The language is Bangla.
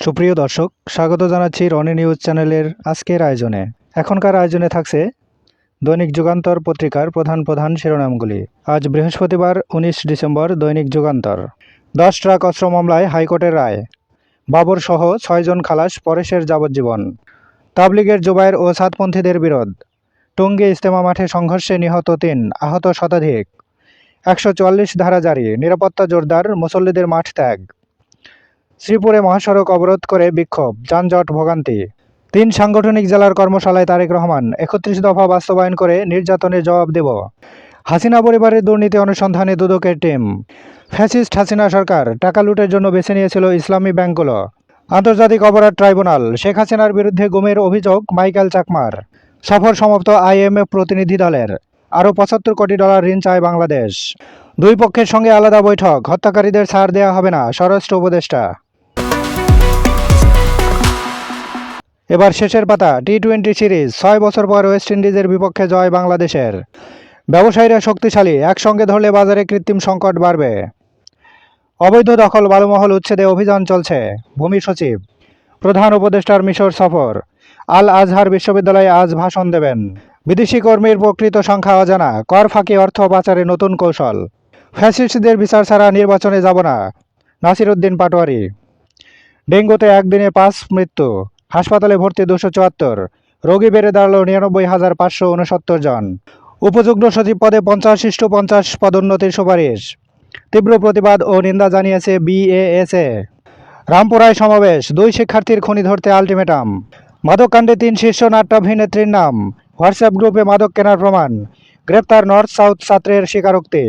সুপ্রিয় দর্শক, স্বাগত জানাচ্ছি রনি নিউজ চ্যানেলের আজকের আয়োজনে। এখনকার আয়োজনে থাকছে দৈনিক যুগান্তর পত্রিকার প্রধান প্রধান শিরোনামগুলি। আজ বৃহস্পতিবার, উনিশ ডিসেম্বর, দৈনিক যুগান্তর। দশ ট্রাক অস্ত্র মামলায় হাইকোর্টের রায়। বাবর সহ ছয়জন খালাস, পরেশের যাবজ্জীবন। তাবলিগের জুবায়ের ও সাতপন্থীদের বিরোধ। টঙ্গী ইস্তেমা মাঠে সংঘর্ষে নিহত তিন, আহত শতাধিক। একশো চুয়াল্লিশ ধারা জারি, নিরাপত্তা জোরদার, মুসল্লিদের মাঠ ত্যাগ। শ্রীপুরে মহাসড়ক অবরোধ করে বিক্ষোভ, যানজট ভোগান্তি। তিন সাংগঠনিক জেলার কর্মশালায় তারেক রহমান, একত্রিশ দফা বাস্তবায়ন করে নির্যাতনের জবাব দেব। হাসিনা পরিবারের দুর্নীতি অনুসন্ধানে দুদকের টিম। ফ্যাসিস্ট হাসিনা সরকার টাকা লুটের জন্য বেছে নিয়েছিল ইসলামী ব্যাংকগুলো। আন্তর্জাতিক অপরাধ ট্রাইব্যুনাল, শেখ হাসিনার বিরুদ্ধে গুমের অভিযোগ, মাইকেল চাকমার। সফর সমাপ্ত আইএমএফ প্রতিনিধি দলের। আরও পঁচাত্তর কোটি ডলার ঋণ চায় বাংলাদেশ। দুই পক্ষের সঙ্গে আলাদা বৈঠক, হত্যাকারীদের ছাড় দেওয়া হবে না, স্বরাষ্ট্র উপদেষ্টা। এবার শেষের পাতা টি টোয়েন্টি সিরিজ ছয় বছর পর ওয়েস্ট ইন্ডিজের বিপক্ষে জয় বাংলাদেশের। ব্যবসায়ীরা শক্তিশালী, একসঙ্গে ধরলে বাজারে কৃত্রিম সংকট বাড়বে। অবৈধ দখল, বালুমহল উচ্ছেদে অভিযান চলছে। ভূমি সচিব, প্রধান উপদেষ্টার মিশর সফর। আল আজহার বিশ্ববিদ্যালয়ে আজ ভাষণ দেবেন। বিদেশি কর্মীর প্রকৃত সংখ্যা অজানা, কর ফাঁকি অর্থ পাচারে নতুন কৌশল। ফ্যাসিস্টদের বিচার ছাড়া নির্বাচনে যাব না। নাসির উদ্দিন পাটোয়ারি, ডেঙ্গুতে একদিনে পাঁচ মৃত্যু। হাসপাতালে ভর্তি দুশো চুয়াত্তর। রোগী বেড়ে দাঁড়াল নিরানব্বই হাজার পাঁচশো উনসত্তর জন। উপযুক্ত সচিব পদে পঞ্চাশ ইষ্ট পঞ্চাশ পদোন্নতির সুপারিশ। তীব্র প্রতিবাদ ও নিন্দা জানিয়েছে বিএএসএ রামপুরায় সমাবেশ, দুই শিক্ষার্থীর খনি ধরতে আলটিমেটাম। মাদককাণ্ডে তিন শীর্ষ নাট্যাভিনেত্রীর নাম। হোয়াটসঅ্যাপ গ্রুপে মাদক কেনার প্রমাণ। গ্রেপ্তার নর্থ সাউথ ছাত্রের স্বীকারোক্তি।